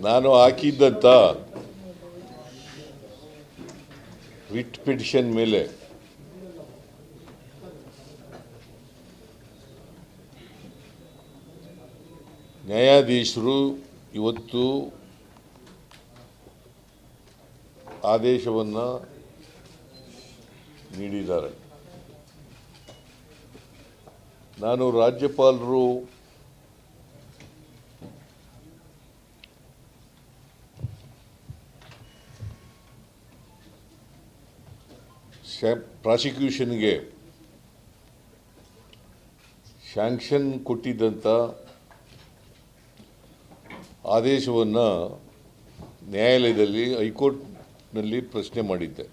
ನಾನು ಹಾಕಿದ್ದಂಥ with petition ಮೇಲೆ. ನ್ಯಾಯಾಧೀಶರು ಇವತ್ತು ಆದೇಶವನ್ನು ನೀಡಿದ್ದಾರೆ. ನಾನು ರಾಜ್ಯಪಾಲರು ಪ್ರಾಸಿಕ್ಯೂಷನ್ಗೆ ಶಾಂಕ್ಷನ್ ಕೊಟ್ಟಿದ್ದಂಥ ಆದೇಶವನ್ನು ನ್ಯಾಯಾಲಯದಲ್ಲಿ ಹೈಕೋರ್ಟ್ನಲ್ಲಿ ಪ್ರಶ್ನೆ ಮಾಡಿದ್ದೆ.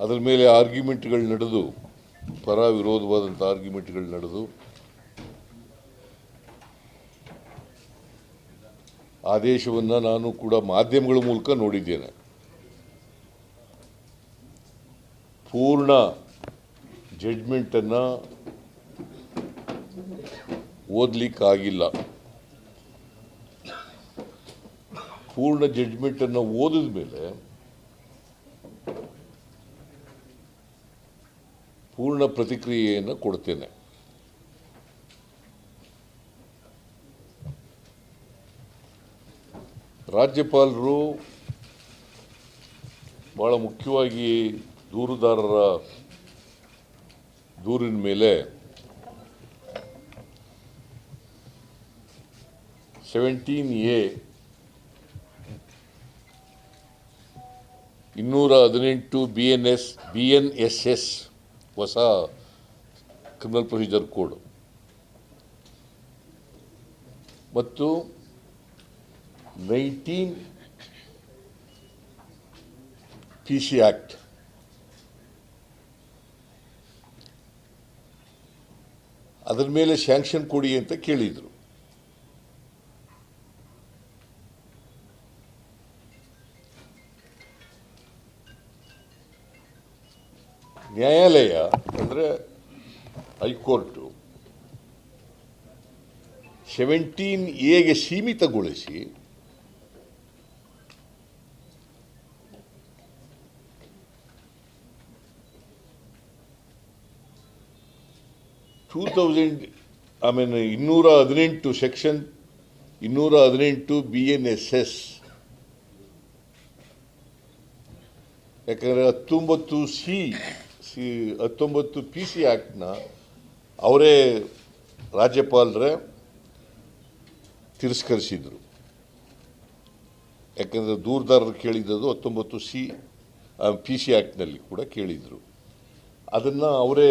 ಅದರ ಮೇಲೆ ಆರ್ಗ್ಯುಮೆಂಟ್ಗಳು ನಡೆದು, ಪರ ವಿರೋಧವಾದಂಥ ಆರ್ಗ್ಯುಮೆಂಟ್ಗಳು ನಡೆದು ಆದೇಶವನ್ನು ನಾನು ಕೂಡ ಮಾಧ್ಯಮಗಳ ಮೂಲಕ ನೋಡಿದ್ದೇನೆ. ಪೂರ್ಣ ಜಡ್ಜ್ಮೆಂಟನ್ನು ಓದಲಿಕ್ಕಾಗಿಲ್ಲ. ಪೂರ್ಣ ಜಡ್ಮೆಂಟನ್ನು ಓದಿದ ಮೇಲೆ ಪೂರ್ಣ ಪ್ರತಿಕ್ರಿಯೆಯನ್ನು ಕೊಡ್ತೇನೆ. ರಾಜ್ಯಪಾಲರು ಭಾಳ ಮುಖ್ಯವಾಗಿ ದೂರುದಾರರ ದೂರಿನ ಮೇಲೆ ಸೆವೆಂಟೀನ್ ಎ ಇನ್ನೂರ ಹದಿನೆಂಟು B N S B N S S ಹೊಸ ಕ್ರಿಮಿನಲ್ ಪ್ರೊಸೀಜರ್ ಕೋಡ್ ಮತ್ತು ನೈನ್ಟೀನ್ ಪಿ ಸಿ ಆ್ಯಕ್ಟ್ ಅದರ ಮೇಲೆ ಸ್ಯಾಂಕ್ಷನ್ ಕೊಡಿ ಅಂತ ಕೇಳಿದರು. ನ್ಯಾಯಾಲಯ ಅಂದರೆ ಹೈಕೋರ್ಟು ಸೆವೆಂಟೀನ್ ಎಗೆ ಸೀಮಿತಗೊಳಿಸಿ ಟೂ ತೌಸಂಡ್ ಆಮೇಲೆ ಇನ್ನೂರ ಹದಿನೆಂಟು ಸೆಕ್ಷನ್ ಇನ್ನೂರ ಹದಿನೆಂಟು ಬಿ ಎನ್ ಎಸ್ ಎಸ್ ಯಾಕಂದರೆ ಹತ್ತೊಂಬತ್ತು ಸಿ ಸಿ ಹತ್ತೊಂಬತ್ತು ಪಿ ಸಿ ಆ್ಯಕ್ಟ್ನ ಅವರೇ ರಾಜ್ಯಪಾಲರೇ ತಿರಸ್ಕರಿಸಿದರು. ಯಾಕಂದರೆ ದೂರದಾರರು ಕೇಳಿದ್ದು ಹತ್ತೊಂಬತ್ತು ಸಿ ಪಿ ಸಿ ಆ್ಯಕ್ಟ್ನಲ್ಲಿ ಕೂಡ ಕೇಳಿದರು. ಅದನ್ನು ಅವರೇ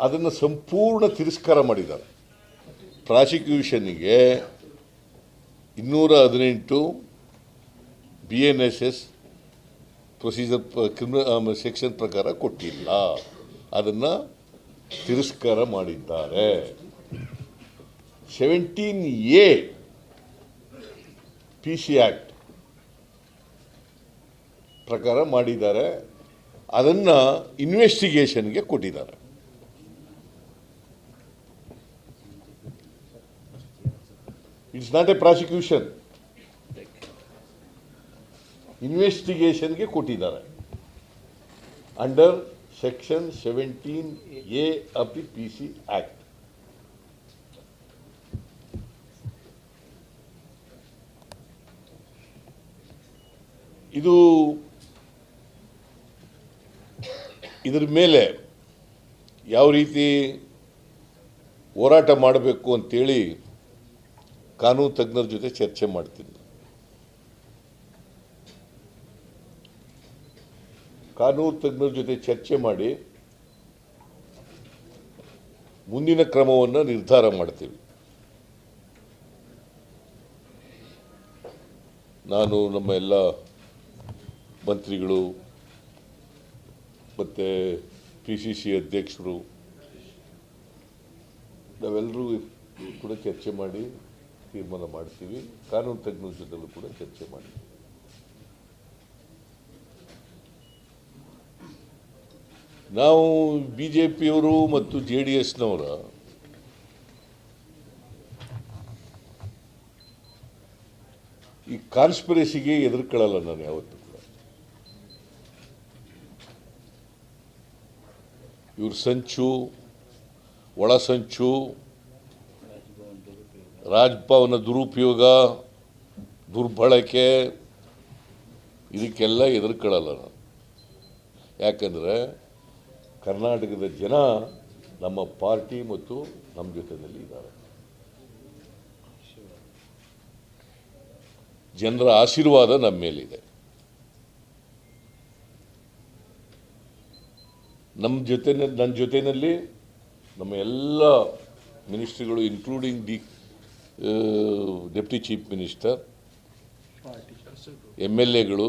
ಅದನ್ನು ಸಂಪೂರ್ಣ ತಿರಸ್ಕಾರ ಮಾಡಿದ್ದಾರೆ. ಪ್ರಾಸಿಕ್ಯೂಷನ್ಗೆ ಇನ್ನೂರ ಹದಿನೆಂಟು B N S S procedure criminal section ಪ್ರಕಾರ ಕೊಟ್ಟಿಲ್ಲ. ಅದನ್ನು ತಿರಸ್ಕಾರ ಮಾಡಿದ್ದಾರೆ. Seventeen A P C act ಪ್ರಕಾರ ಮಾಡಿದ್ದಾರೆ. ಅದನ್ನು ಇನ್ವೆಸ್ಟಿಗೇಷನ್ಗೆ ಕೊಟ್ಟಿದ್ದಾರೆ. ಇಟ್ಸ್ ನಾಟ್ ಎ ಪ್ರಾಸಿಕ್ಯೂಷನ್ ಇನ್ವೆಸ್ಟಿಗೇಷನ್ಗೆ ಕೊಟ್ಟಿದ್ದಾರೆ. Under section seventeen A of the P C act ಇದು ಇದರ ಮೇಲೆ ಯಾವ ರೀತಿ ಹೋರಾಟ ಮಾಡಬೇಕು ಅಂತೇಳಿ ಕಾನೂನು ತಜ್ಞರ ಜೊತೆ ಚರ್ಚೆ ಮಾಡ್ತೀನಿ. ಕಾನೂನು ತಜ್ಞರ ಜೊತೆ ಚರ್ಚೆ ಮಾಡಿ ಮುಂದಿನ ಕ್ರಮವನ್ನು ನಿರ್ಧಾರ ಮಾಡ್ತೀವಿ. ನಾನು ನಮ್ಮ ಎಲ್ಲ ಮಂತ್ರಿಗಳು ಮತ್ತು ಪಿ ಸಿ ಸಿ ಅಧ್ಯಕ್ಷರು, ನಾವೆಲ್ಲರೂ ಕೂಡ ಚರ್ಚೆ ಮಾಡಿ ತೀರ್ಮಾನ ಮಾಡ್ತೀವಿ ಕಾನೂನು ತಜ್ಞರ ಜೊತೆಲೂ ಕೂಡ ಚರ್ಚೆ ಮಾಡಿ. ನಾವು ಬಿ ಜೆ ಪಿಯವರು ಮತ್ತು ಜೆ ಡಿ ಎಸ್ನವರ ಈ ಕಾನ್ಸ್ಪಿರಸಿಗೆ ಎದುರ್ಕೊಳ್ಳಲ್ಲ ನಾನು ಯಾವತ್ತೂ ಕೂಡ. ಇವ್ರ ಸಂಚು, ಒಳ ಸಂಚು ರಾಜ್ಭವನ ದುರುಪಯೋಗ, ದುರ್ಬಳಕೆ, ಇದಕ್ಕೆಲ್ಲ ಎದುರ್ಕೊಳ್ಳಲ್ಲ ನಾನು ಯಾಕಂದರೆ ಕರ್ನಾಟಕದ ಜನ ನಮ್ಮ ಪಾರ್ಟಿ ಮತ್ತು ನಮ್ಮ ಜೊತೆಯಲ್ಲಿ ಇದ್ದಾರೆ. ಜನರ ಆಶೀರ್ವಾದ ನಮ್ಮ ಮೇಲಿದೆ. ನಮ್ಮ ಜೊತೆ ನನ್ನ ಜೊತೆಯಲ್ಲಿ ನಮ್ಮ ಎಲ್ಲ ಮಿನಿಸ್ಟ್ರಿಗಳು including the deputy chief minister M L ಎಗಳು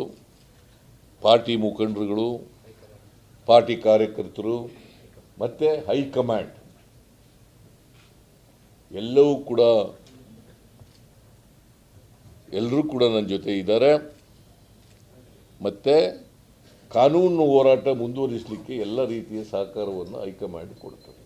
ಪಾರ್ಟಿ ಮುಖಂಡರುಗಳು ಪಾರ್ಟಿ ಕಾರ್ಯಕರ್ತರು, ಮತ್ತು ಹೈಕಮಾಂಡ್ ಎಲ್ಲವೂ ಕೂಡ ಎಲ್ಲರೂ ಕೂಡ ನನ್ನ ಜೊತೆ ಇದ್ದಾರೆ. ಮತ್ತು ಕಾನೂನು ಹೋರಾಟ ಮುಂದುವರಿಸಲಿಕ್ಕೆ ಎಲ್ಲ ರೀತಿಯ ಸಹಕಾರವನ್ನು ಹೈಕಮಾಂಡ್ ಕೊಡ್ತದೆ